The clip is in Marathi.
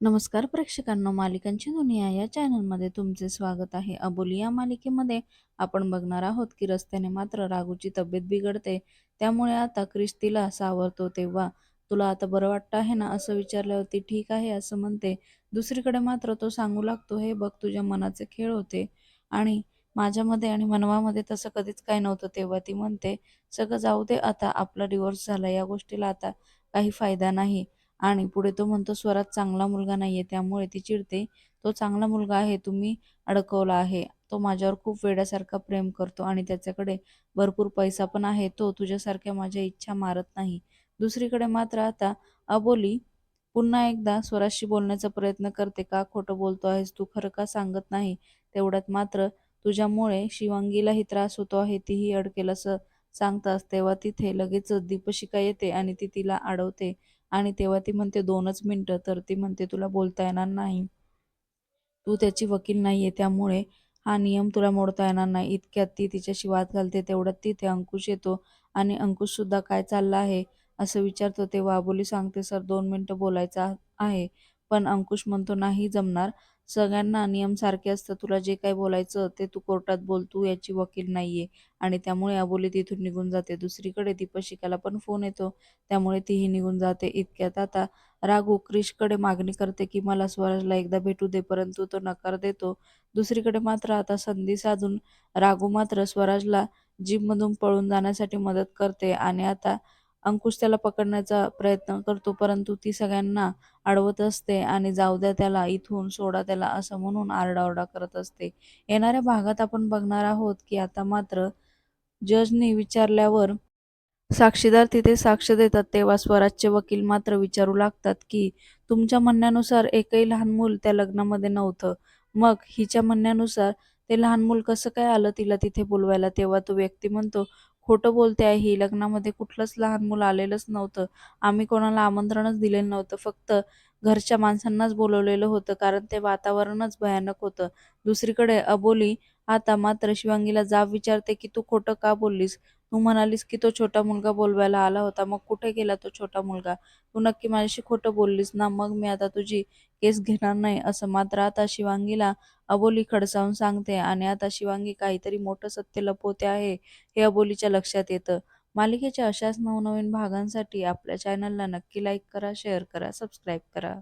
नमस्कार प्रेक्षकांनो मालिकांची दुनिया या चॅनलमध्ये तुमचे स्वागत आहे. अबोली या मालिकेमध्ये आपण बघणार आहोत की रस्त्याने मात्र राघूची तब्येत बिघडते. त्यामुळे आता क्रिस्तीला सावरतो तेव्हा तुला आता बरं वाटतं आहे ना? असं विचारल्यावरती ठीक आहे असं म्हणते. दुसरीकडे मात्र तो सांगू लागतो हे बघ तुझ्या मनाचे खेळ होते आणि माझ्यामध्ये आणि मनवामध्ये तसं कधीच काय नव्हतं. तेव्हा ती म्हणते सगळं जाऊ दे आता आपला डिवोर्स झाला या गोष्टीला आता काही फायदा नाही. आणि पुढे तो म्हणतो स्वरात चांगला मुलगा नाहीये त्यामुळे ती चिडते. तो चांगला मुलगा आहे तुम्ही अडकवला आहे. तो माझ्यावर खूप वेड्यासारखा प्रेम करतो आणि त्याच्याकडे भरपूर पैसा पण आहे. तो तुझ्यासारख्या माझ्या इच्छा मारत नाही. दुसरीकडे मात्र आता अबोली पुन्हा एकदा स्वराशी बोलण्याचा प्रयत्न करते. का खोटं बोलतो आहेस? तू खरं का सांगत नाही? तेवढ्यात मात्र तुझ्यामुळे शिवांगीलाही त्रास होतो आहे. तीही अडकेल असं सांगतास तेव्हा तिथे लगेचच दीपशिका येते आणि ती तिला अडवते आणि तेव्हा ती म्हणते दोनच मिनिटं. तर ती म्हणते तुला बोलता येणार नाही. तू त्याची वकील नाहीये त्यामुळे हा नियम तुला मोडता येणार नाही. इतक्यात ती तिच्याशी वाद घालते तेवढ्यात तिथे अंकुश येतो आणि अंकुश सुद्धा काय चाललं आहे असं विचारतो. तेव्हा अबोली सांगते सर दोन मिनिटं बोलायचं आहे. पण अंकुश म्हणतो नाही जमणार. सगळ्यांना नियम सारखे असतं तुला जे काही बोलायचं ते तू कोर्टात बोल तू याची वकील नाहीये. आणि त्यामुळे अबोली तिथून निघून जाते. दुसरीकडे दीपशिकाला पण फोन येतो. त्यामुळे तीही निघून जाते इतक्यात. आता राघू क्रिशकडे मागणी करते की मला स्वराजला एकदा भेटू दे परंतु तो नकार देतो. दुसरीकडे मात्र आता संधी साधून राघू मात्र स्वराजला जीपमधून पळून जाण्यासाठी मदत करते. आणि आता अंकुश त्याला पकडण्याचा प्रयत्न करतो परंतु ती सगळ्यांना अडवत असते आणि जाऊ द्या त्याला इथून सोडा त्याला असं म्हणून आरडाओरडा करत असते. येणाऱ्या भागात आपण बघणार आहोत की आता मात्र जजने विचारल्यावर साक्षीदार तिथे साक्ष देतात तेव्हा स्वराजचे वकील मात्र विचारू लागतात की तुमच्या म्हणण्यानुसार एकही लहान मूल त्या लग्नामध्ये नव्हतं. मग हिच्या म्हणण्यानुसार ते लहान मूल कसं काय आलं तिला तिथे बोलवायला? तेव्हा तो व्यक्ती म्हणतो खोटं बोलते आहे ही लग्नामध्ये कुठलंच लहान मुलं आलेलंच नव्हतं. आम्ही कोणाला आमंत्रणच दिलेलं नव्हतं. फक्त घरच्या माणसांनाच बोलवलेलं होतं कारण ते वातावरणच भयानक होतं. दुसरीकडे अबोली आता मात्र शिवांगीला जाब विचारते की तू खोटं का बोललीस? तू म्हणालीस की तो छोटा मुलगा बोलवायला आला होता. मग कुठे गेला तो छोटा मुलगा? तू नक्की माझ्याशी खोटं बोललीस ना? मग मी आता तुझी केस घेणार नाही. असं मात्र आता शिवांगीला अबोली खडसावून सांगते आणि आता शिवांगी काहीतरी मोठं सत्य लपवते आहे हे अबोलीच्या लक्षात येतं. मालिकेच्या अशाच नवनवीन भागांसाठी आपल्या चॅनलला नक्की लाईक करा शेअर करा सबस्क्राईब करा.